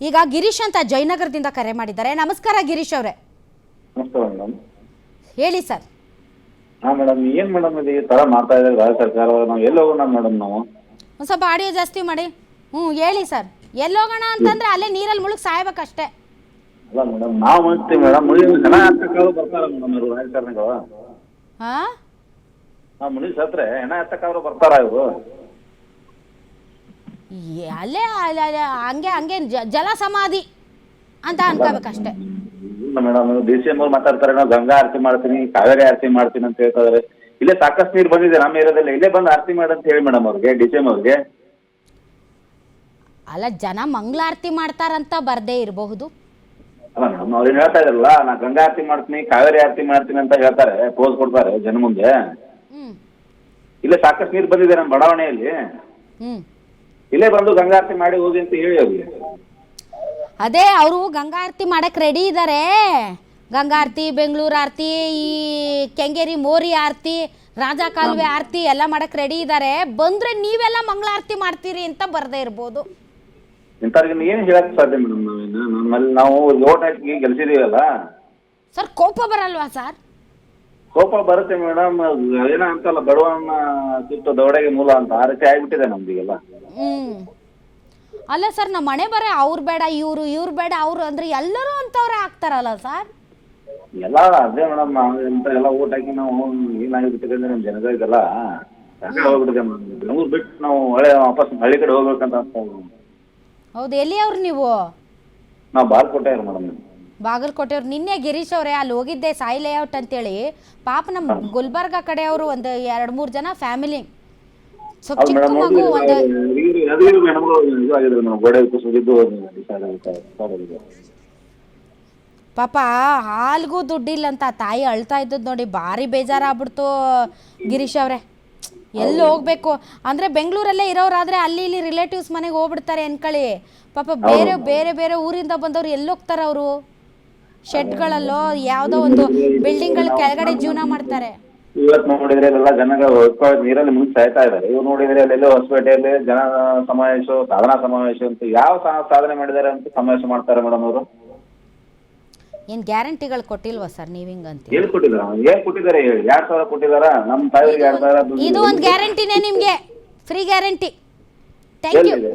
ಈಗ ಗಿರೀಶ್ ಅಂತ ಜಯನಗರದಿಂದ ಕರೆ ಮಾಡಿದ್ದಾರೆ. ನಮಸ್ಕಾರ ಗಿರೀಶ್ ಅವರೇ. ನಮಸ್ಕಾರ ಮೇಡಮ್ ಹೇಳಿ ಸರ್. ಹಾ ಮೇಡಮ್ ಏನ್ ಮೇಡಮ್ ಇದು ಈ ತರ ಮಾಡ್ತಾ ಇದ್ದಾರೆ ರಾಜ್ಯ ಸರ್ಕಾರ ನಾವು ಎಲ್ಲಿ ಹೋಗೋಣ ಮೇಡಮ್ ನಾವು? ಒಂದು ಸ್ವಲ್ಪ ಆಡಿಯೋ ಜಾಸ್ತಿ ಮಾಡಿ. ಹ್ಞೂ ಹೇಳಿ ಸರ್. ಎಲ್ಲೋಗೋಣ ಅಂತಂದ್ರೆ ಅಲ್ಲೇ ನೀರಲ್ಲಿ ಮುಳುಗಿ ಸಾಯ್ಬೇಕಷ್ಟೇ. ಅಲ್ಲ ಮೇಡಮ್ ನಾವು ಮಾಡ್ತೀವಿ ಮೇಡಮ್ ಮುಳುಗಿ ಜನ ಹತ್ತಕ್ಕಾದ್ರು ಬರ್ತಾರ ಮೇಡಮ್ ಇವರು ರಾಜಕಾರಣಿಗಳು ಹಾಂ? ನಾವು ಮುಳಿ ಸತ್ರೆ ಹೆಣ ಹತ್ತಕ್ಕಾದ್ರು ಬರ್ತಾರ ಇವರು? ಅಲ್ಲೇ ಅಲ್ಲ- ಅಲ್ಲ ಹಂಗೆ ಹಂಗೆ ಜ- ಜಲ ಸಮಾಧಿ ಅಂತ ಅನ್ಕೋಬೇಕಷ್ಟೇ. ಮೇಡಮ್ ಡಿ ಸಿ ಎಂ ಅವ್ರು ಮಾತಾಡ್ತಾರೆ ನಾವು ಗಂಗಾ ಆರತಿ ಮಾಡ್ತೀನಿ ಕಾವೇರಿ ಆರತಿ ಮಾಡ್ತೀನಿ ಅಂತ ಹೇಳ್ತಾರೆ ಇಲ್ಲೇ ಸಾಕಷ್ಟು ನೀರು ಬಂದಿದೆ ನಮ್ಮ ಏರಿಯಾದಲ್ಲಿ ಇಲ್ಲೇ ಬಂದು ಆರತಿ ಮಾಡಿ ಅಂತ ಹೇಳಿ ಮೇಡಮ್ ಅವ್ರಿಗೆ ಡಿ ಸಿ ಎಂ ಅವ್ರಿಗೆ. ಅಲ್ಲ ಜನ ಮಂಗಳಾರತಿ ಮಾಡ್ತಾರಂತ ಬರ್ದೇ ಇರಬಹುದು. ಅಲ್ಲ ಮೇಡಮ್ ಅವ್ರೇನು ಹೇಳ್ತಾ ಇದ್ರಲ್ಲ ನಾ ಗಂಗಾ ಆರತಿ ಮಾಡ್ತೀನಿ ಕಾವೇರಿ ಆರತಿ ಮಾಡ್ತೀನಿ ಅಂತ ಹೇಳ್ತಾರೆ ಪೋಸ್ ಕೊಡ್ತಾರೆ ಜನ ಮುಂದೆ. ಹ್ಞೂ ಇಲ್ಲೇ ಸಾಕಷ್ಟು ನೀರು ಬಂದಿದೆ ನಮ್ಮ ಬಡಾವಣೆಯಲ್ಲಿ. ಹ್ಞೂ ಇಲ್ಲೇ ಬಂದು ಗಂಗಾರತಿ ಮಾಡಿ ಹೋಗಿ ಅಂತ ಹೇಳಿ ಅವ್ರಿಗೆ. ಅದೇ ಅವರು ಗಂಗಾ ಆರತಿ ಮಾಡಕ್ಕೆ ರೆಡಿ ಇದ್ದಾರೆ ಗಂಗಾರತಿ ಬೆಂಗಳೂರು ಆರತಿ ಈ ಕೆಂಗೇರಿ ಮೋರಿ ಆರತಿ ರಾಜ ಕಾಲುವೆ ಆರತಿ ಎಲ್ಲ ಮಾಡಕ್ಕೆ ರೆಡಿ ಇದ್ದಾರೆ ಬಂದ್ರೆ ನೀವೆಲ್ಲ ಮಂಗಳಾರತಿ ಮಾಡ್ತೀರಿ ಅಂತ ಬರದೇ ಇರ್ಬೋದು. ಇಂಥವ್ರಿಗೆ ಏನು ಹೇಳಕ್ ಸಾಧ್ಯ ಮೇಡಮ್ ನಾವೇನು? ನಮ್ಮಲ್ಲಿ ನಾವು ಲೋಟ್ ಹಾಕಿ ಗೆಲ್ಸಿದೀವಲ್ಲ? ಸರ್ ಕೋಪ ಬರಲ್ವಾ ಸರ್? ಕೋಪ ಬರುತ್ತೆ ಮೇಡಮ್ ಏನ ಅಂತಲ್ಲ ಬಡವನ ಸುತ್ತ ದೌಡೆಗೆ ಮೂಲ ಅಂತ ಆ ರೀತಿ ಆಗ್ಬಿಟ್ಟಿದೆ ನಮ್ದಿಗೆಲ್ಲ. ಹ್ಮ್. ಅಲ್ಲ ಸರ್ ನಮ್ಮ ಮನೆ ಬರ ಅವ್ರು ಬೇಡ ಇವರು ಇವ್ರು ಬೇಡ ಅವ್ರು ಅಂದ್ರೆ ಎಲ್ಲರೂ ಅಂತವ್ರೆ ಆಗ್ತಾರಲ್ಲ ಸರ್? ಎಲ್ಲ ಅದೇ ಮೇಡಮ್ ನಾವು ಇಂಥ ಎಲ್ಲ ಓಟ್ ಹಾಕಿ ನಾವು ಏನಾಗಿಬಿಟ್ಟಿದೆ ಅಂದ್ರೆ ನಮ್ಮ ಜನಗಳಿಗೆಲ್ಲ ಸಾಕಾಗಿ ಹೋಗ್ಬಿಟ್ಟಿದೆ ಬೆಂಗಳೂರು ಬಿಟ್ಟು ನಾವು ಹಳೆ ವಾಪಸ್ ಹಳ್ಳಿ ಕಡೆ ಹೋಗ್ಬೇಕಂತ ಎಲ್ಲಿ madam. ಹೌದು ಎಲ್ಲಿಯವ್ರು ನೀವು? ನಾವು ಬಾಲ್ಕೋಟೆ ಮೇಡಮ್. ಬಾಗಲಕೋಟೆಯವ್ರು ನಿನ್ನೆ ಗಿರೀಶ್ ಅವರೇ ಅಲ್ಲಿ ಹೋಗಿದ್ದೆ ಸಾಯಿ ಲೇಔಟ್ ಅಂತೇಳಿ ಪಾಪ ನಮ್ಮ ಗುಲ್ಬರ್ಗ ಕಡೆಯವರು ಒಂದು ಎರಡು ಮೂರು ಜನ ಫ್ಯಾಮಿಲಿ ಸ್ವಲ್ಪ ಚಿಕ್ಕ ಮಗು ಒಂದು ಪಾಪ ಹಾಲ್ಗೂ ದುಡ್ಡಿಲ್ಲ ಅಂತ ತಾಯಿ ಅಳ್ತಾ ಇದ್ದದ್ದು ನೋಡಿ ಭಾರಿ ಬೇಜಾರಾಗ್ಬಿಡ್ತು ಗಿರೀಶ್ ಅವರೇ ಎಲ್ಲಿ ಹೋಗ್ಬೇಕು ಅಂದ್ರೆ ಬೆಂಗಳೂರಲ್ಲೇ ಇರೋರಾದ್ರೆ ಅಲ್ಲಿ ಇಲ್ಲಿ ರಿಲೇಟಿವ್ಸ್ ಮನೆಗೆ ಹೋಗ್ಬಿಡ್ತಾರೆ ಅನ್ಕೊಳ್ಳಿ ಪಾಪ ಬೇರೆ ಬೇರೆ ಬೇರೆ ಊರಿಂದ ಬಂದವ್ರು ಎಲ್ಲಿ ಹೋಗ್ತಾರ ಅವರು ಶೆಡ್ಗಳಲ್ಲೋ ಯಾವುದೋ ಒಂದು ಬಿಲ್ಡಿಂಗ್ಗಳ ಕೆಳಗಡೆ ಜೀವನ ಮಾಡ್ತಾರೆ. ಇವತ್ತು ನೋಡಿದ್ರೆ ಎಲ್ಲ ಜನಗಳು ನೀರಲ್ಲಿ ಮುಳುಗಿ ಸಾಯ್ತಾ ಇದ್ದಾರೆ. ಇವ್ರು ನೋಡಿದ್ರೆ ಅಲ್ಲೆಲ್ಲೋ ಹೊಸಪೇಟೆಯಲ್ಲಿ ಜನ ಸಮಾವೇಶ ಸಾಧನಾ ಸಮಾವೇಶ ಅಂತ ಯಾವ ಸಾಧನೆ ಮಾಡಿದ್ದಾರೆ ಅಂತ ಸಮಾವೇಶ ಮಾಡ್ತಾರೆ ಮೇಡಮ್ ಅವರು? ಏನ್ ಗ್ಯಾರಂಟಿಗಳು ಕೊಟ್ಟಿಲ್ವಾ ಸರ್ ನೀವು ಹಿಂಗಂತ ಏನ್ ಕೊಟ್ಟಿದ್ದಾರೆ ಏನ್ ಕೊಟ್ಟಿದ್ದಾರೆ ಹೇಳಿ? ಎರಡ್ ಸಾವಿರ ಕೊಟ್ಟಿದಾರ? ನಮ್ಮ ತಾಯಿಗೆ ಎರಡ್ ಸಾವಿರ ಇದು ಒಂದು ಗ್ಯಾರಂಟಿನೇ ನಿಮ್ಗೆ. Free guarantee. Thank you.